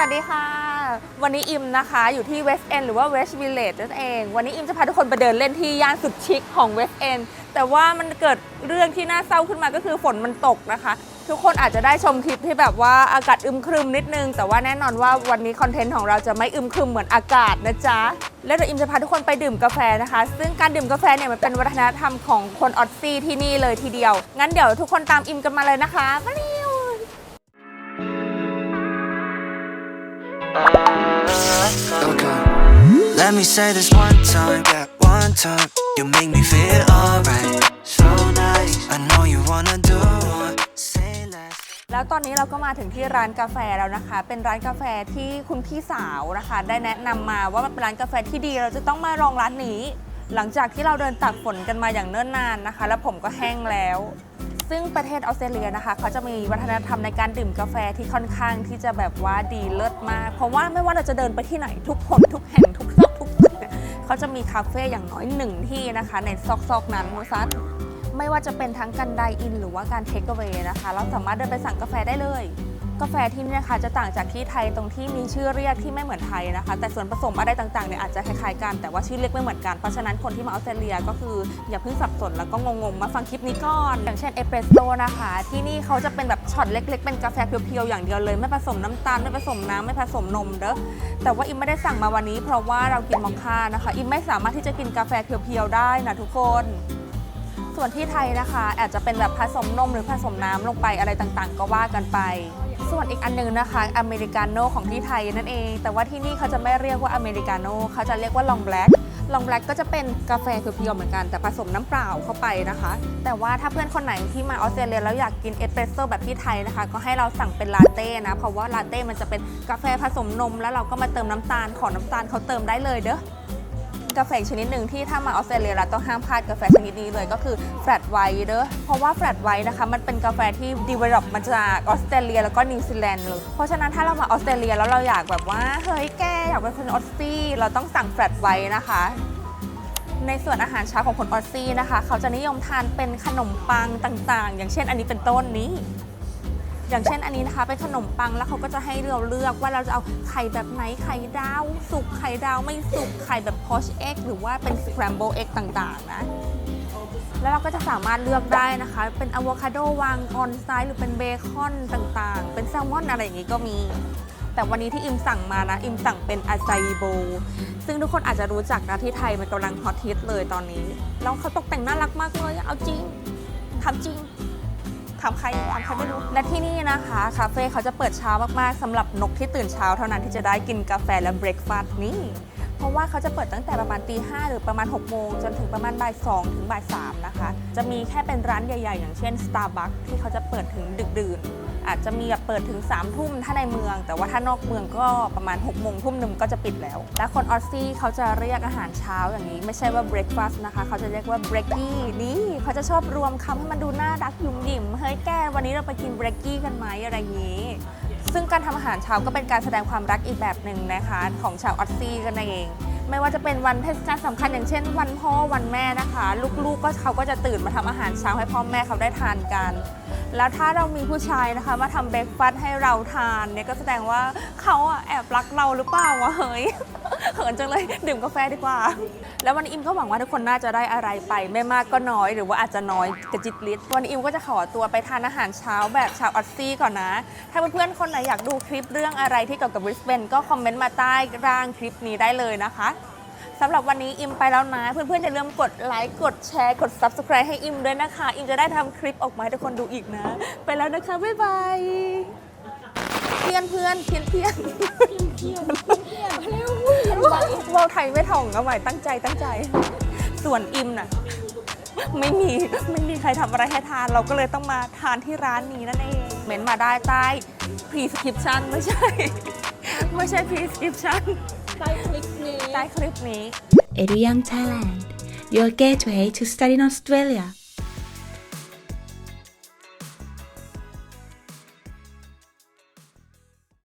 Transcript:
สวัสดีค่ะ วันนี้อิมนะคะอยู่ที่เวสต์เอนหรือว่าเวสวิลเลจนั่นเอง วันนี้อิมจะพาทุกคนไปเดินเล่นที่ย่านสุดชิคของเวสต์เอนแต่ว่ามันเกิดเรื่องที่น่าเศร้าขึ้นมาก็คือฝนมันตกนะคะ ทุกคนอาจจะได้ชมคลิปที่แบบว่าอากาศอึมครึมนิดนึง แต่ว่าแน่นอนว่าวันนี้คอนเทนต์ของเราจะไม่อึมครึมเหมือนอากาศนะจ๊ะ แล้วเดี๋ยวอิมจะพาทุกคนไปดื่มกาแฟนะคะ ซึ่งการดื่มกาแฟเนี่ยมันเป็นวัฒนธรรมของคนออสซี่ที่นี่เลยทีเดียว งั้นเดี๋ยวทุกคนตามอิมกันมาเลยนะคะมาเร็ว Okay. Let me say this one time, that one time. You make me feel alright, so nice. I know you wanna do more, แล้วตอนนี้เราก็มาถึงที่ร้านกาแฟแล้วนะคะ เป็นร้านกาแฟที่คุณพี่สาวนะคะ ได้แนะนำมาว่ามันเป็นร้านกาแฟที่ดี เราจะต้องมาลองร้านนี้ หลังจากที่เราเดินตากฝนกันมาอย่างเนิ่นนานนะคะ แล้วผมก็แห้งแล้ว ซึ่งประเทศออสเตรเลียนะคะเขาจะมีวัฒนธรรมในการดื่มกาแฟที่ค่อนข้างที่จะแบบว่าดีเลิศมาก เพราะว่าไม่ว่าเราจะเดินไปที่ไหนทุกคนทุกแห่งทุกซอกทุกตึกเนี่ยเขาจะมีคาเฟ่อย่างน้อยหนึ่งที่นะคะ ในซอกๆนั้นมูซัสไม่ว่าจะเป็นทั้งการไดอิน หรือว่าการเทคเ a วนะคะ เราสามารถเดินไปสั่งกาแฟได้เลย กาแฟที่นี่นะคะจะต่างจากที่ไทยตรงที่มีชื่อเรียกที่ไม่เหมือนไทยนะคะ แต่ส่วนผสมอะไรต่างๆเนี่ยอาจจะคล้ายๆกันแต่ว่าชื่อเรียกไม่เหมือนกันเพราะฉะนั้นคนที่มาออสเตรเลียก็คืออย่าเพิ่งสับสนแล้วก็งงๆมาฟังคลิปนี้ก่อนอย่างเช่นเอสเปรสโซ่นะคะ ที่นี่เขาจะเป็นแบบช็อตเล็ก ๆ เป็นกาแฟเพียวๆอย่างเดียวเลย ไม่ผสมน้ำตาลไม่ผสมน้ำไม่ผสมนมเด้อแต่ว่าอิมไม่ได้สั่งมาวันนี้ เพราะว่าเรากินมอคค่านะคะ อิมไม่สามารถที่จะกินกาแฟเพียวๆได้นะทุกคนส่วนที่ไทยนะคะ อาจจะเป็นแบบผสมนมหรือผสมน้ำลงไปอะไรต่างๆ ก็ว่ากันไป ส่วนอีกอันหนึงนะคะอเมริกาโน่ของที่ไทยนั่นเอง แต่ว่าที่นี่เขาจะไม่เรียกว่าอเมริกาโน่เขาจะเรียกว่าลองแบล็กลองแบล็กก็จะเป็นกาแฟเพียวๆเหมือนกันแต่ผสมน้ำเปล่าเข้าไปนะคะ แต่ว่าถ้าเพื่อนคนไหนที่มาออสเตรเลียแล้วอยากกินเอสเปรสโซ่แบบที่ไทยนะคะ ก็ให้เราสั่งเป็นลาเต้นะ เพราะว่าลาเต้มันจะเป็นกาแฟผสมนม แล้วเราก็มาเติมน้ำตาลขอน้ำตาลเขาเติมได้เลยเด้อ กาแฟชนิดหนึ่งที่ถ้ามาออสเตรเลียเราต้องห้ามพลาดกาแฟชนิดนี้เลยก็คือแฟลตไวท์เด้อเพราะว่าแฟลตไวท์นะคะมันเป็นกาแฟที่ develop มาจากออสเตรเลียแล้วก็นิวซีแลนด์เลยเพราะฉะนั้นถ้าเรามาออสเตรเลียแล้วเราอยากแบบว่าเฮ้ยแกอยากเป็นคนออสซี่เราต้องสั่งแฟลตไวท์นะคะในส่วนอาหารเช้าของคนออสซี่นะคะ เขาจะนิยมทานเป็นขนมปังต่างๆ อย่างเช่นอันนี้เป็นต้นนี้ อย่างเช่นอันนี้นะคะเป็นขนมปังแล้วเขาก็จะให้เราเลือกว่าเราจะเอาไข่แบบไหนไข่ดาว สุกไข่ดาวไม่สุกไข่แบบ poach egg หรือว่าเป็น scramble egg ต่างๆ นะแล้วเราก็จะสามารถเลือกได้นะคะ เป็นอะโวคาโดวางออนไซด์หรือเป็นเบคอนต่างๆ เป็นแซลมอนอะไรอย่างนี้ก็มี แต่วันนี้ที่อิมสั่งมานะ อิมสั่งเป็นอาไซโบ ซึ่งทุกคนอาจจะรู้จักนะที่ไทยมันกำลังฮอตฮิตเลยตอนนี้ แล้วเขาตกแต่งน่ารักมากเลย เอาจริงทำจริง ถามใครถามใครไม่รู้และที่นี่นะคะคาเฟ่เขาจะเปิดเช้ามากๆสำหรับนกที่ตื่นเช้าเท่านั้นที่จะได้กินกาแฟและเบรคฟาสต์นี่ เพราะว่าเขาจะเปิดตั้งแต่ประมาณตีห้าหรือประมาณ6โมงจนถึงประมาณบ่ายสองถึงบ่ายสามนะคะ จะมีแค่เป็นร้านใหญ่ ๆ อย่างเช่น Starbucks ที่เขาจะเปิดถึงดึกดื่นอาจจะมีแบบเปิดถึง3ามทุ่มถ้าในเมือง แต่ว่าถ้านอกเมืองก็ประมาณ6กโมงทุ่มหนึ่งก็จะปิดแล้ว และคนออสซี่เขาจะเรียกอาหารเช้าอย่างนี้ไม่ใช่ว่า breakfast นะคะ เขาจะเรียกว่า brekkie นี่เขาจะชอบรวมคำให้มันดูน่ารักยุ่มยิมเฮ้ยแกวันนี้เราไปกิน brekkie กันไหมอะไรอย่างนี้ซึ่งการทำอาหารเช้าก็เป็นการแสดงความรักอีกแบบหนึ่งนะคะ ของชาวออสซี่กันเอง ไม่ว่าจะเป็นวันเทศกาลสำคัญอย่างเช่น วันพ่อวันแม่นะคะ ลูกๆก็เขาก็จะตื่นมาทำอาหารเช้าให้พ่อแม่เขาได้ทานกัน แล้วถ้าเรามีผู้ชายนะคะ มาทำเบรกฟาสต์ให้เราทานเนี่ยก็แสดงว่าเขาอะแอบรักเราหรือเปล่าวะเฮ้ยเขินจังเลยดื่มกาแฟดีกว่า แล้ววันนี้อิมก็หวังว่าทุกคนน่าจะได้อะไรไปไม่มากก็น้อย หรือว่าอาจจะน้อยกระจิตลิดวันนี้อิมก็จะขอตัวไปทานอาหารเช้าแบบชาวออสซี่ก่อนนะ ถ้าเพื่อนๆคนไหนอยากดูคลิปเรื่องอะไรที่เกี่ยวกับบริสเบนก็คอมเมนต์มาใต้ร่างคลิปนี้ได้เลยนะคะสำหรับวันนี้อิมไปแล้วนะ เพื่อนๆอย่าลืมกดไลค์กดแชร์กด Subscribe ให้อิมด้วยนะคะ อิมจะได้ทำคลิปออกมาให้ทุกคนดูอีกนะ ไปแล้วนะคะ บ๊ายบายเพื่อนเพื่อนเพื่อนเพื่อนเว่าไทยไม่ถ่องเอาใหม่ตั้งใจตั้งใจ ส่วนอิมน่ะ ไม่มีไม่มีใครทำอะไรให้ทาน เราก็เลยต้องมาทานที่ร้านนี้นั่นเองเมนต์มาได้ใต้ prescription ไม่ใช่ ไม่ใช่ prescription ใต้คลิปนี้ใต้คลิปนี้ Edu Young Thailand, your gateway to study in Australia.